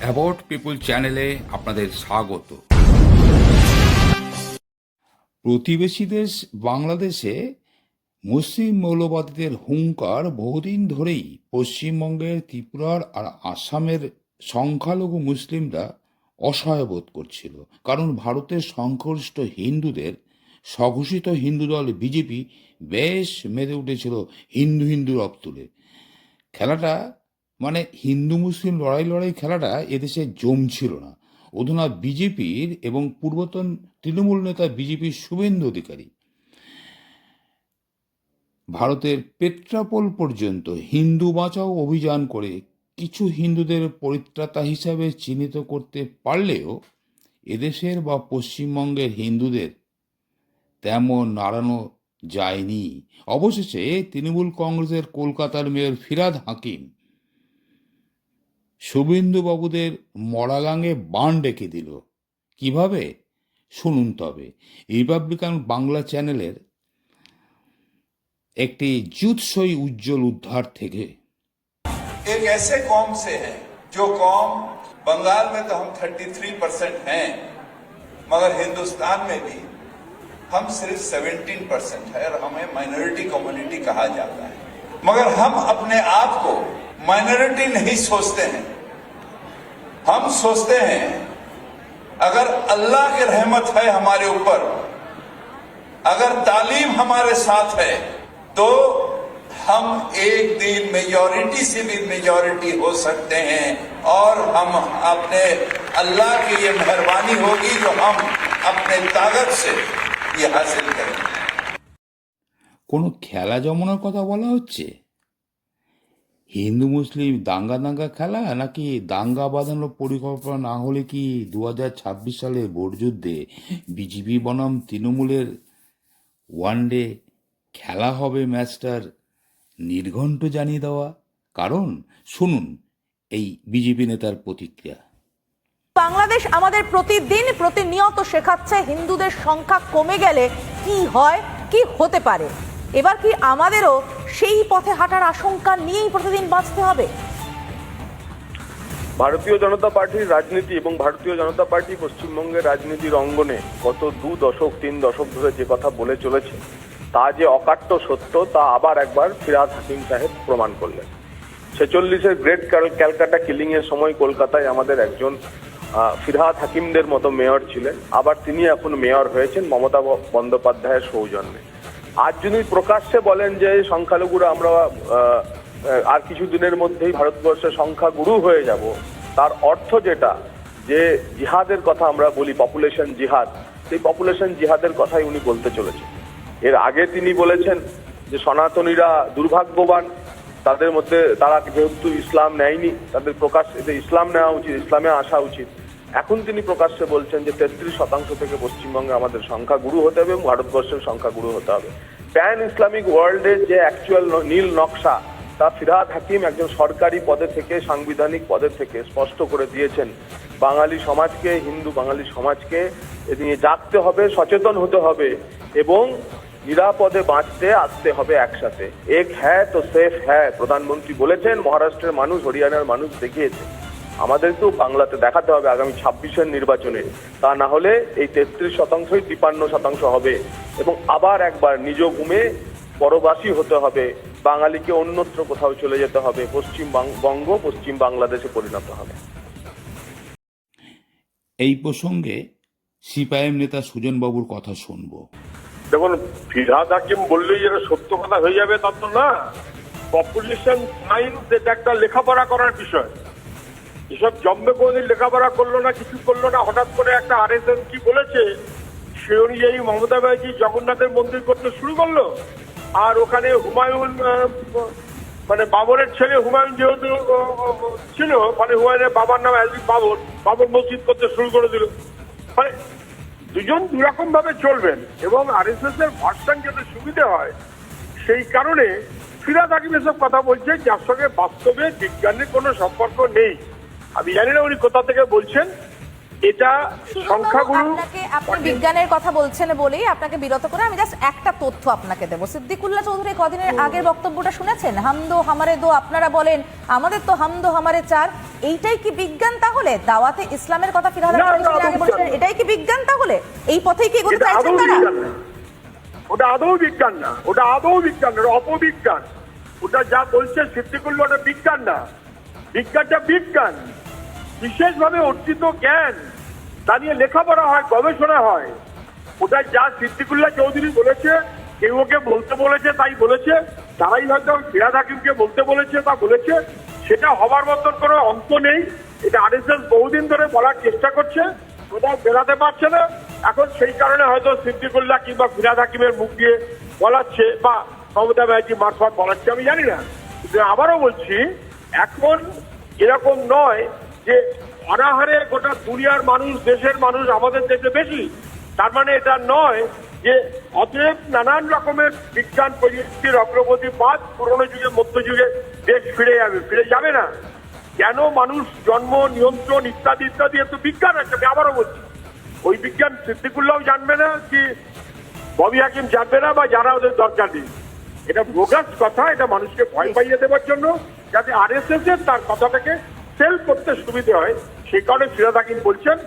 About পিপুল চ্যানেলে আপনাদের স্বাগত। প্রতিবেশী দেশ বাংলাদেশে মুসলিম মৌলবাদীদের হুঙ্কার বহুদিন ধরেই পশ্চিমবঙ্গের ত্রিপুরার আর আসামের সংখ্যালঘু মুসলিমরা অসহায় বোধ করছিল। কারণ ভারতের সংখ্যাগরিষ্ঠ হিন্দুদের, স্বঘোষিত হিন্দু দল বিজেপি বেশ মেতে উঠেছিল হিন্দু হিন্দু রব তুলে। খেলাটা মানে হিন্দু মুসলিম লড়াই লড়াই খেলাটা এদেশে জমছিল না। অধুনা বিজেপির এবং পূর্বতন তৃণমূল নেতা বিজেপির শুভেন্দু অধিকারী। ভারতের পেট্রাপোল পর্যন্ত হিন্দু বাঁচাও অভিযান করে কিছু হিন্দুদের পরিত্রাতা হিসাবে চিহ্নিত করতে পারলেও এদেশের বা পশ্চিমবঙ্গের হিন্দুদের তেমন নাড়ানো যায়নি। অবশেষে তৃণমূল কংগ্রেসের কলকাতার মেয়র ফিরাদ হাকিম শুভেন্দুবাবুদের মরাগাঙে বান ডেকে দিল কিভাবে শুনুন তবে রিপাবলিকান বাংলা চ্যানেলের একটি জুৎসই উজ্জ্বল উদ্ধার থেকে एक ऐसे कौम से है जो कौम बंगाल में तो हम 33 परसेंट हैं मगर हिंदुस्तान में भी हम सिर्फ 17 परसेंट है और हमें माइनॉरिटी कम्युनिटी कहा जाता है मगर हम अपने आप को माइनॉरिटी नहीं सोचते हैं हम सोचते हैं अगर अल्लाह की रहमत है हमारे ऊपर अगर तालीम हमारे साथ है तो हम एक दिन मेजॉरिटी से भी मेजॉरिटी हो सकते हैं और हम अपने अल्लाह की ये मेहरबानी होगी जो हम अपने ताकत से ये हासिल करेंगे কোনো খেলা জমানোর কথা বলা হচ্ছে হিন্দু, মুসলিম, দাঙ্গা দাঙ্গা খেলা নাকি দাঙ্গা বাঁধানোর পরিকল্পনা না হলে কি দু হাজার ছাব্বিশ সালের ভোট যুদ্ধে বিজেপি বনাম তৃণমূলের ওয়ানডে খেলা হবে ম্যাচটার নির্ঘণ্ট জানিয়ে দেওয়া? কারণ শুনুন এই বিজেপি নেতার প্রতিক্রিয়া। বাংলাদেশ আমাদের প্রতিদিন প্রতিনিয়ত শেখাচ্ছে হিন্দুদের সংখ্যা কমে গেলে কি হয়, কি হতে পারে। এবার কি আমাদেরও সেই পথে হাঁটার আশঙ্কা নিয়েই প্রতিদিন বাঁচতে হবে। ভারতীয় জনতা পার্টির রাজনীতি এবং ভারতীয় জনতা পার্টি পশ্চিমবঙ্গের রাজনীতির অঙ্গনে গত দু দশক, তিন দশক ধরে যে কথা বলে চলেছে, তা যে অকাট্য সত্য, তা আবার একবার ফিরাদ হাকিম সাহেব প্রমাণ করলেন। ছেচল্লিশের গ্রেট ক্যালকাটা কিলিং এর সময় কলকাতায় আমাদের একজন ফিরহাদ হাকিমদের মতো মেয়র ছিলেন। আবার তিনি এখন মেয়র হয়েছেন মমতা বন্দ্যোপাধ্যায়ের সৌজন্যে। আজ যিনি প্রকাশ্যে বলেন যে সংখ্যালঘুরা আমরা আর কিছু দিনের মধ্যেই ভারতবর্ষের সংখ্যাগুরু হয়ে যাব, তার অর্থ যেটা, যে জিহাদের কথা আমরা বলি পপুলেশন জিহাদ, সেই পপুলেশন জিহাদের কথাই উনি বলতে চলেছেন। এর আগে তিনি বলেছেন যে সনাতনীরা দুর্ভাগ্যবান, তাদের মধ্যে তারা যেহেতু ইসলাম নেয়নি, তাদের প্রকাশ, এতে ইসলাম নেওয়া উচিত, ইসলামে আসা উচিত। এখন তিনি প্রকাশ্যে বলছেন যে তেত্রিশ শতাংশ থেকে পশ্চিমবঙ্গে আমাদের সংখ্যা গুরু হতে হবে এবং ভারতবর্ষের সংখ্যা গুরু হতে হবে। প্যান ইসলামিক ওয়ার্ল্ডের যে অ্যাকচুয়াল নীল নকশা, তা ফিরাদ হাকিম একজন সরকারি পদে থেকে, সাংবিধানিক পদে থেকে স্পষ্ট করে দিয়েছেন। বাঙালি সমাজকে, হিন্দু বাঙালি সমাজকে এ নিয়ে জাগতে হবে, সচেতন হতে হবে এবং নিরাপদে বাঁচতে, আসতে হবে একসাথে। এক হ্যাঁ তো সেফ হ্যাঁ প্রধানমন্ত্রী বলেছেন, মহারাষ্ট্রের মানুষ, হরিয়ানার মানুষ দেখিয়েছে। আমাদেরকেও বাংলাতে দেখাতে হবে আগামী ছাব্বিশের নির্বাচনে। তা না হলে এই তেত্রিশ শতাংশই তিপান্ন শতাংশ হবে এবং আবার একবার নিজ ভূমে পরবাসী হতে হবে। বাঙালিকে অন্যত্র কোথাও চলে যেতে হবে। পশ্চিম বঙ্গ পশ্চিম বাংলাদেশে পরিণত হবে। এই প্রসঙ্গে সিপিআইএম নেতা সুজনবাবুর কথা শুনব। দেখুন ফিরহাদ হাকিম বললেই যেটা সত্য কথা হয়ে যাবে তা তো না। পপুলেশন সায়েন্স এটা একটা লেখাপড়া করার বিষয়। এসব জম্মে কোনদিন লেখাপড়া করল না, কিছু করল না, হঠাৎ করে একটা আর এস কি বলেছে, সে অনুযায়ী মমতা ব্যানার্জি জগন্নাথের মন্দির করতে শুরু করল। আর ওখানে হুমায়ুন মানে বাবরের ছেলে হুমায়ুন যেহেতু ছিল মানে হুমায়ুনের বাবার নাম অ্যাজিজ বাবর বাবর মসজিদ করতে শুরু করে দিল। মানে দুজন দুরকম ভাবে চলবেন এবং আরএসএস এর ভার্সান যাতে সুবিধে হয়, সেই কারণে ফিরাদ হাকিম এসব কথা বলছে, যার সঙ্গে বাস্তবে বিজ্ঞানের কোনো সম্পর্ক নেই। আমি জানি না উনি কোথা থেকে বলছেন। এটা সংখ্যাগুরু আপনি বিজ্ঞানের কথা বলছেন বলেই আপনাকে বিরত করে আমি জাস্ট একটা তথ্য আপনাকে দেবো। সিদ্দিকুল্লাহ চৌধুরী কদিনের আগের বক্তব্যটা শুনেছেন? হামদো হামারে দো আপনারা বলেন আমাদের তো হামদো হামারে চার। এইটাই কি বিজ্ঞান তাহলে? দাওয়াতে ইসলামের কথা ফিরহাদ আগে এটাই কি বিজ্ঞান তাহলে? এই পথেই কি এগোতে চাইছেন আদৌ তারা? ওটা আদৌ বিজ্ঞান না। ওটা আদৌ বিজ্ঞান না অপবিজ্ঞান। ওটা যা বলছে সিদ্দিকুল্লাহ ওটা বিজ্ঞান না। বিজ্ঞানটা বিজ্ঞান, বিশেষভাবে অর্জিত জ্ঞান, তা নিয়ে লেখাপড়া হয়, গবেষণা হয়। ওটা যা সিদ্দিকুল্লাহ চৌধুরী বলেছে, কেউ ওকে বলতে বলেছে, তাই বলেছে। তারাই হয়তো ফিরাদ হাকিমকে বলতে বলেছে তা বলেছে। সেটা হবার মতন কোনো অন্ত নেই। এটা আরএসএস বহুদিন ধরে বলার চেষ্টা করছে, কোথাও বেরাতে পারছে না। এখন সেই কারণে হয়তো সিদ্দিকুল্লাহ কিংবা ফিরাদ হাকিমের মুখ দিয়ে বলাচ্ছে বা মমতা ব্যানার্জি মারফত বলাচ্ছে, আমি জানি না। আবারও বলছি এখন এরকম নয় যে অনাহারে গোটা দুনিয়ার মানুষ দেশের মানুষ আমাদের দেশে বেশি। তার মানে এটা নয় যে অতএব নানান রকমের বিজ্ঞান প্রযুক্তির অগ্রগতি বাদ পুরোনো যুগে মধ্যযুগে দেশ ফিরে যাবে ফিরে যাবে না। কেন মানুষ জন্ম নিয়ন্ত্রণ ইত্যাদি ইত্যাদি এত বিজ্ঞান আছে আমি আবারও বলছি। ওই বিজ্ঞান সিদ্দিকুল্লাহ জানবে না কি ববি হাকিম জানবে না বা যারা ওদের দরকার নেই। এটা বোগাস কথা এটা মানুষকে ভয় পাইয়ে দেওয়ার জন্য। যাতে আর এস এস এর তার কথাটাকে সেল করতে সুবিধে হয় সেই কারণে ফিরাদ হাকিম বলছেন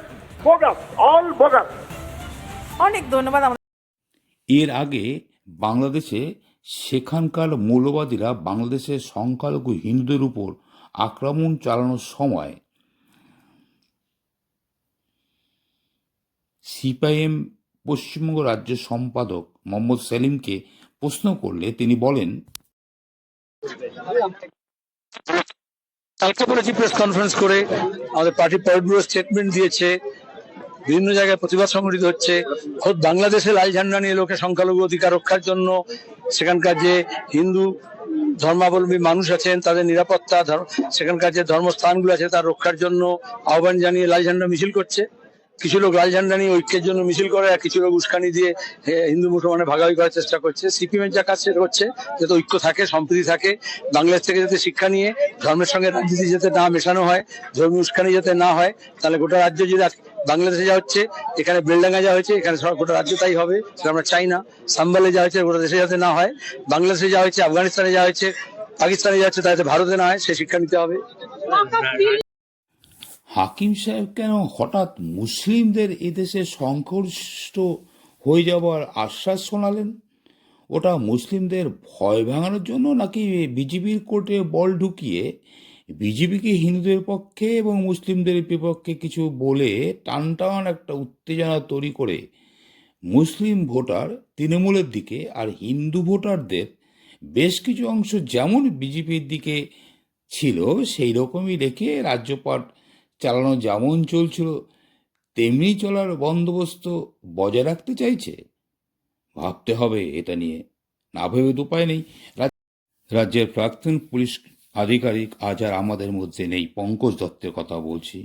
বোগাস অল বোগাস। অনেক ধন্যবাদ এর আগে বাংলাদেশে সেখানকার মৌলবাদীরা বাংলাদেশের সংখ্যালঘু হিন্দুদের উপর আক্রমণ চালানোর সময় সিপিআইএম পশ্চিমবঙ্গ রাজ্য সম্পাদক মোহাম্মদ সেলিমকে প্রশ্ন করলে তিনি বলেন কালকে বলেছি প্রেস কনফারেন্স করে আমাদের পার্টি পয়েন্ট ব্যুরো স্টেটমেন্ট দিয়েছে, বিভিন্ন জায়গায় প্রতিবাদ সংগঠিত হচ্ছে। খোদ বাংলাদেশে লাল ঝান্ডা নিয়ে লোকে সংখ্যালঘু অধিকার রক্ষার জন্য সেখানকার যে হিন্দু ধর্মাবলম্বী মানুষ আছেন, তাদের নিরাপত্তা সেখানকার যে ধর্মস্থানগুলো আছে, তার রক্ষার জন্য আহ্বান জানিয়ে লাল ঝান্ডা মিছিল করছে। কিছু লোক লাল ঝান্ডা নিয়ে ঐক্যের জন্য মিছিল করে, আর কিছু লোক উস্কানি দিয়ে হিন্দু মুসলমানের ভাগাভাগি করার চেষ্টা করছে। সিপিএম এর যা কাজ সেটা হচ্ছে যাতে ঐক্য থাকে, সম্প্রীতি থাকে, বাংলাদেশ থেকে যাতে শিক্ষা নিয়ে, ধর্মের সঙ্গে রাজনীতি যাতে না মেশানো হয়, ধর্মীয় উস্কানি যাতে না হয়, তাহলে গোটা রাজ্য যদি বাংলাদেশে যা হচ্ছে, এখানে বেলডাঙ্গা যা হয়েছে, এখানে গোটা রাজ্য তাই হবে, সেটা আমরা চাই না। সাম্বালে যা হয়েছে, গোটা দেশে যাতে না হয়, বাংলাদেশে যা হয়েছে, আফগানিস্তানে যা হয়েছে, পাকিস্তানে যা হচ্ছে তাতে ভারতে না হয়, সে শিক্ষা নিতে হবে। হাকিম সাহেব কেন হঠাৎ মুসলিমদের এদেশে সংখ্যাগরিষ্ঠ হয়ে যাওয়ার আশ্বাস শোনালেন? ওটা মুসলিমদের ভয় ভাঙানোর জন্য নাকি বিজেপির কোর্টে বল ঢুকিয়ে বিজেপিকে হিন্দুদের পক্ষে এবং মুসলিমদের বিপক্ষে কিছু বলে টান টান একটা উত্তেজনা তৈরি করে মুসলিম ভোটার তৃণমূলের দিকে আর হিন্দু ভোটারদের বেশ কিছু অংশ যেমন বিজেপির দিকে ছিল সেই রকমই রেখে রাজ্যপাট চালানো যেমন চলছিল, তেমনি চলার বন্দোবস্ত বজায় রাখতে চাইছে। ভাবতে হবে এটা নিয়ে। না ভেবে উপায় নেই। রাজ্যের প্রাক্তন পুলিশ আধিকারিক আজ আর আমাদের মধ্যে নেই, পঙ্কজ দত্তের কথা বলছি।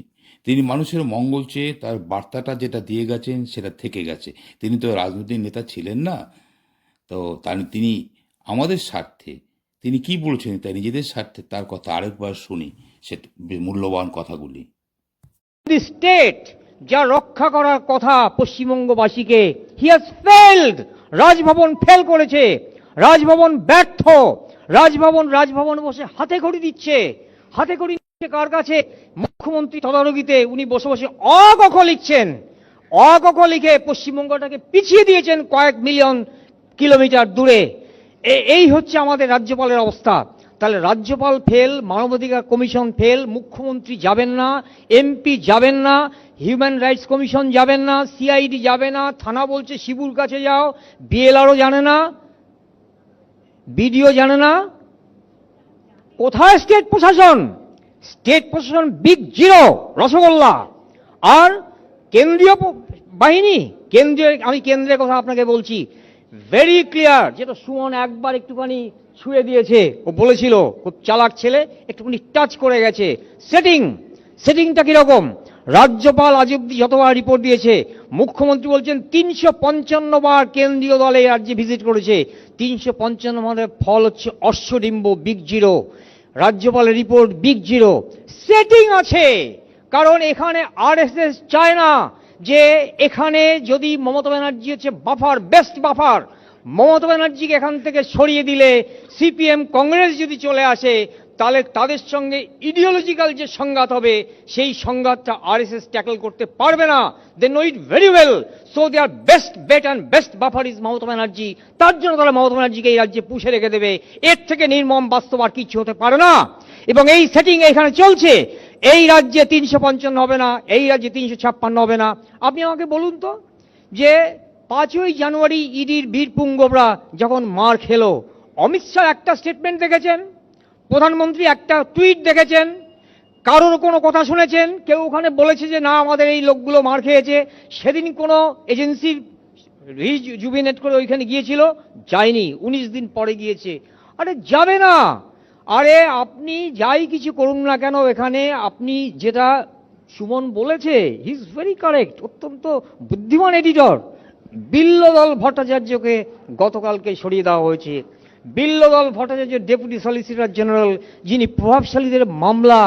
তিনি মানুষের মঙ্গল চেয়ে তার বার্তাটা যেটা দিয়ে গেছেন সেটা থেকে গেছে। তিনি তো রাজনৈতিক নেতা ছিলেন না। তো তার তিনি আমাদের স্বার্থে, তিনি কি বলছেন তাই নিজেদের স্বার্থে? তার কথা আরেকবার শুনি, সে মূল্যবান কথাগুলি। স্টেট যা রক্ষা করার কথা পশ্চিমবঙ্গবাসীকে he has failed Raj Bhavan fail করেছে। রাজভবন ব্যর্থ। রাজভবন রাজভবন বসে হাতে ঘড়ি দিচ্ছে। হাতে ঘড়ি কার কাছে? মুখ্যমন্ত্রী তদারকিতে উনি বসে বসে অকখ লিখছেন। অকখ লিখে পশ্চিমবঙ্গটাকে পিছিয়ে দিয়েছেন কয়েক মিলিয়ন কিলোমিটার দূরে। এই হচ্ছে আমাদের রাজ্যপালের অবস্থা। তাহলে রাজ্যপাল ফেল, মানবাধিকার কমিশন ফেল, মুখ্যমন্ত্রী যাবেন না, এমপি যাবেন না, হিউম্যান রাইটস কমিশন যাবেন না, সিআইডি যাবে না, থানা বলছে শিবুর কাছে যাও, বিএলআরও জানে না, বিডিও জানে না। কোথায় স্টেট প্রশাসন? স্টেট প্রশাসন বিগ জিরো, রসগোল্লা। আর কেন্দ্রীয় বাহিনী, কেন্দ্রীয়, আমি কেন্দ্রের কথা আপনাকে বলছি ভেরি ক্লিয়ার যেটা সুমন একবার একটুখানি ছুঁয়ে দিয়েছে। ও বলেছিল, খুব চালাক ছেলে, একটুখানি টাচ করে গেছে। সেটিং সেটিংটা কীরকম? রাজ্যপাল আজ অব্দি যতবার রিপোর্ট দিয়েছে, মুখ্যমন্ত্রী বলছেন তিনশো পঞ্চান্ন বার কেন্দ্রীয় দলে রাজ্যে ভিজিট করেছে। তিনশো পঞ্চান্ন বারের ফল হচ্ছে অশ্বডিম্ব বিগ জিরো রাজ্যপালের রিপোর্ট বিগ জিরো সেটিং আছে, কারণ এখানে আরএসএস চায় না। যে এখানে যদি মমতা ব্যানার্জি হচ্ছে বাফার বেস্ট বাফার, মমতা ব্যানার্জিকে এখান থেকে সরিয়ে দিলে সিপিএম কংগ্রেস যদি চলে আসে, তাহলে তাদের সঙ্গে ইডিওলজিক্যাল যে সংঘাত হবে, সেই সংঘাতটা আরএসএস ট্যাকল করতে পারবে না। They know it very well so they are best bet and best buffer is Mamata Banerjee. তার জন্য তারা মমতা ব্যানার্জিকে এই রাজ্যে পুষে রেখে দেবে। এর থেকে নির্মম বাস্তব আর কিছু হতে পারে না। এবং এই সেটিং এখানে চলছে। এই রাজ্যে তিনশো পঞ্চান্ন হবে না, এই রাজ্যে তিনশো ছাপ্পান্ন হবে না। আপনি আমাকে বলুন তো যে পাঁচই জানুয়ারি ইডির বীরপুঙ্গবরা যখন মার খেলো, অমিত শাহ একটা স্টেটমেন্ট দেখেছেন, প্রধানমন্ত্রী একটা টুইট দেখেছেন, কারোর কোনো কথা শুনেছেন, কেউ ওখানে বলেছে যে না, আমাদের এই লোকগুলো মার খেয়েছে। সেদিন কোনো এজেন্সির রিজুবিনেট করে ওইখানে গিয়েছিল, যায়নি, উনিশ দিন পরে গিয়েছে। আরে যাবে না! আরে আপনি যাই কিছু করুন না কেন, এখানে আপনি যেটা সুমন বলেছে হি ইজ ভেরি কারেক্ট অত্যন্ত বুদ্ধিমান এডিটর বিল্লদল ভট্টাচার্যকে গতকালকে সরিয়ে দেওয়া হয়েছে। Bilwadal Bhattacharya deputy solicitor general যিনি প্রভাবশালীদের মামলা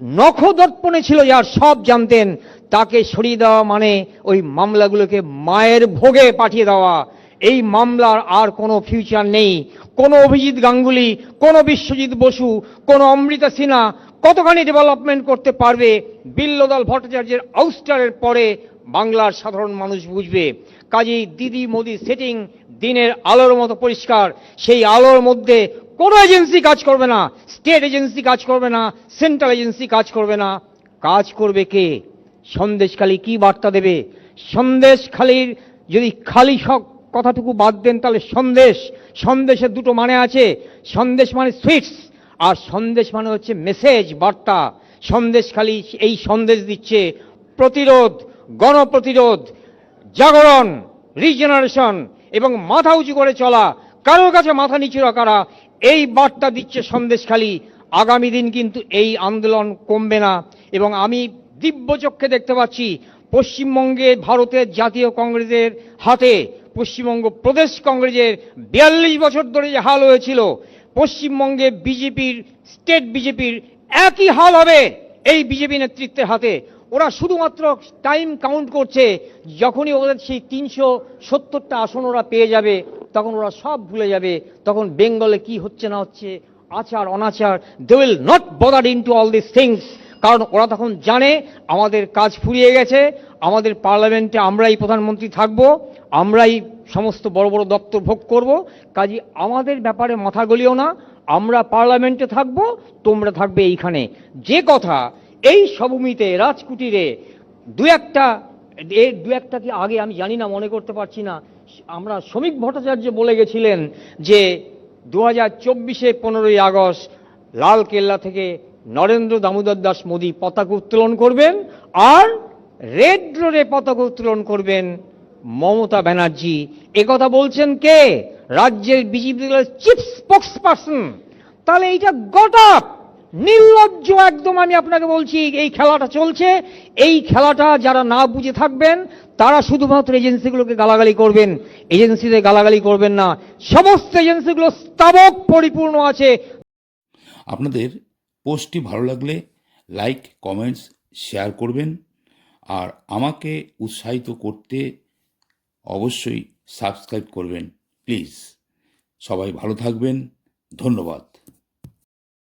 নখদর্পণে ছিল, যার সব জানতেন, তাকে সরিয়ে দেওয়া মানে ওই মামলাগুলোকে মায়ের ভোগে পাঠিয়ে দেওয়া। এই মামলার আর কোনো ফিউচার নেই। কোনো অভিজিৎ গাঙ্গুলি, কোনো বিশ্বজিৎ বসু, কোনো অমৃতা সিনহা কতখানি ডেভেলপমেন্ট করতে পারবে বিল্লদল ভট্টাচার্যের আউস্টারের পরে বাংলার সাধারণ মানুষ বুঝবে। কাজেই দিদি মোদি সেটিং দিনের আলোর মতো পরিষ্কার। সেই আলোর মধ্যে কোনো এজেন্সি কাজ করবে না স্টেট এজেন্সি কাজ করবে না সেন্ট্রাল এজেন্সি কাজ করবে না। কাজ করবে কে? সন্দেশখালী কি বার্তা দেবে? সন্দেশখালীর যদি খালি সব কথাটুকু বাদ দেন তাহলে সন্দেশ। সন্দেশের দুটো মানে আছে। সন্দেশ মানে সুইটস, আর সন্দেশ মানে হচ্ছে মেসেজ, বার্তা। সন্দেশখালী এই সন্দেশ দিচ্ছে প্রতিরোধ, গণপ্রতিরোধ, জাগরণ রিজেনারেশন এবং মাথা উঁচু করে চলা। কারোর কাছে মাথা নিচু রাখারা এই বার্তা দিচ্ছে সন্দেশখালী আগামী দিন কিন্তু এই আন্দোলন কমবে না। এবং আমি দিব্য চক্ষে দেখতে পাচ্ছি পশ্চিমবঙ্গে ভারতের জাতীয় কংগ্রেসের হাতে পশ্চিমবঙ্গ প্রদেশ কংগ্রেসের বিয়াল্লিশ বছর ধরে যে হাল হয়েছিল, পশ্চিমবঙ্গে বিজেপির, স্টেট বিজেপির একই হাল হবে এই বিজেপি নেতৃত্বের হাতে। ওরা শুধুমাত্র টাইম কাউন্ট করছে, যখনই ওদের সেই তিনশো সত্তরটা আসন ওরা পেয়ে যাবে, তখন ওরা সব ভুলে যাবে, তখন বেঙ্গলে কি হচ্ছে না হচ্ছে, আচার, অনাচার they will not bother into all this things কারণ ওরা তখন জানে, আমাদের কাজ ফুরিয়ে গেছে, আমাদের পার্লামেন্টে আমরাই প্রধানমন্ত্রী থাকব আমরাই সমস্ত বড় বড় দপ্তর ভোগ করব, কাজে আমাদের ব্যাপারে মাথা গলিও না, আমরা পার্লামেন্টে থাকব, তোমরা থাকবে এইখানে। যে কথা, এই সভূমিতে রাজকুটিরে, দু একটা এর দু একটা কি আগে আমি জানি না, মনে করতে পারছি না, আমরা শ্রমিক ভট্টাচার্য বলে গেছিলেন যে দু হাজার চব্বিশে পনেরোই আগস্ট, লাল কেল্লা থেকে নরেন্দ্র দামোদর দাস মোদী পতাকা উত্তোলন করবেন, আর রেড রোডে পতাকা উত্তোলন করবেন মমতা ব্যানার্জি কথা বলছেন কে? রাজ্যের বিজেপি চিফ স্পোক্স পার্সন তাহলে এইটা গট নির্লজ্জ একদম আমি আপনাকে বলছি, এই খেলাটা চলছে। এই খেলাটা যারা না বুঝে থাকবেন, তারা শুধুমাত্র এজেন্সিগুলোকে গালাগালি করবেন। এজেন্সিদের গালাগালি করবেন না। সমস্ত এজেন্সিগুলো স্তাবক পরিপূর্ণ আছে। আপনাদের পোস্টটি ভালো লাগলে লাইক কমেন্টস শেয়ার করবেন। আর আমাকে উৎসাহিত করতে অবশ্যই সাবস্ক্রাইব করবেন প্লিজ। সবাই ভালো থাকবেন ধন্যবাদ।